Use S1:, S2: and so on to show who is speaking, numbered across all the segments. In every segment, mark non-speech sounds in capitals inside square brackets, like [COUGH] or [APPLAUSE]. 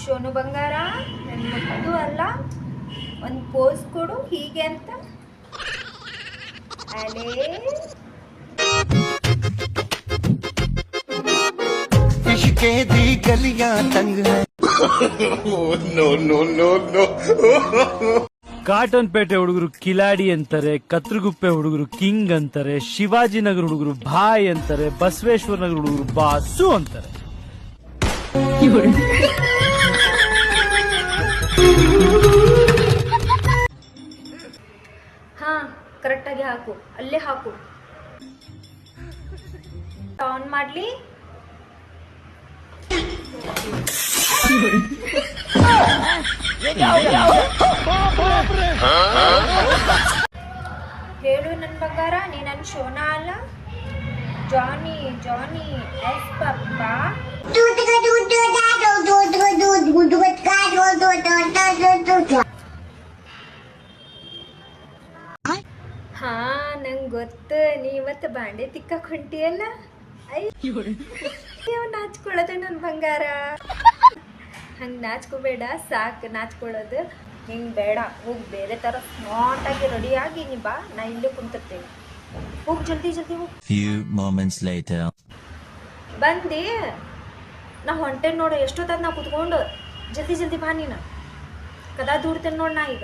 S1: ಶೋನು ಬಂಗಾರ ನನ್ನ ಮುದ್ದು ಅಲ್ಲ ಒಂದು ಪೋಸ್ ಕೊಡು ಹೀಗೆ ಅಂತ ಅಲೇ
S2: इश्के दी गलियां तंग है
S3: ಕಾಟನ್ [LAUGHS] ಪೇಟೆ ಹುಡುಗರು ಕಿಲಾಡಿ ಅಂತಾರೆ ಕತ್ರಗುಪ್ಪೆ ಹುಡುಗರು ಕಿಂಗ್ ಅಂತಾರೆ ಶಿವಾಜಿನಗರ ಹುಡುಗರು ಭಾಯ್ ಅಂತಾರೆ ಬಸವೇಶ್ವರ ನಗರ ಹುಡುಗರು ಬಾಸು ಅಂತಾರೆ
S1: ಕರೆಕ್ಟಾಗಿ ಹಾಕು, ಅಲ್ಲೇ ಹಾಕು. ಆನ್ ಮಾಡ್ಲಿ? ಹೇಳು ನನ್ನ ಬಂಗಾರ, ನೀ ನನ್ನ ಶೋನಾ ಅಲ್ಲ? Johnny Johnny, yes papa. ಹಾ ನಂಗೆ ಗೊತ್ತು. ನೀ ಇವತ್ತು ಬಾಂಡೆ ತಿಕ್ಕಕ್ ಹೊಂಟಿಯಲ್ಲ? ಅಯ್ಯೋ ನಾಚ್ಕೊಳ್ಳೋದೆ ನನ್ನ ಬಂಗಾರ? ಹಂಗೆ ನಾಚ್ಕೋಬೇಡ ಸಾಕು ನಾಚ್ಕೊಳ್ಳೋದು. ಹಿಂಗೆ ಬೇಡ ಹೋಗಿ ಬೇರೆ ಥರ ಸ್ಮಾರ್ಟಾಗಿ ರೆಡಿಯಾಗಿ ನೀ ಬಾ ನಾ ಇಲ್ಲೇ ಕುಂತಿರ್ತೀನಿ. ಹೋಗಿ ಜಲ್ದಿ ಜಲ್ದಿ ಹೋಗಿ.
S2: ಫ್ಯೂ.
S1: ಬಂದು. ನಾ ಹೊಂಟೆ ನೋಡು ಎಷ್ಟೊತ್ತಾದ ನಾ ಕುತ್ಕೊಂಡು. ಜಲ್ದಿ ಜಲ್ದಿ ಬಾ ನೀನು. ಕದಾ ದೂಡ್ತೇನೆ ನೋಡು ನಾ ಈಗ.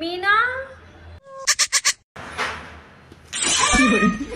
S1: Mina? [LAUGHS]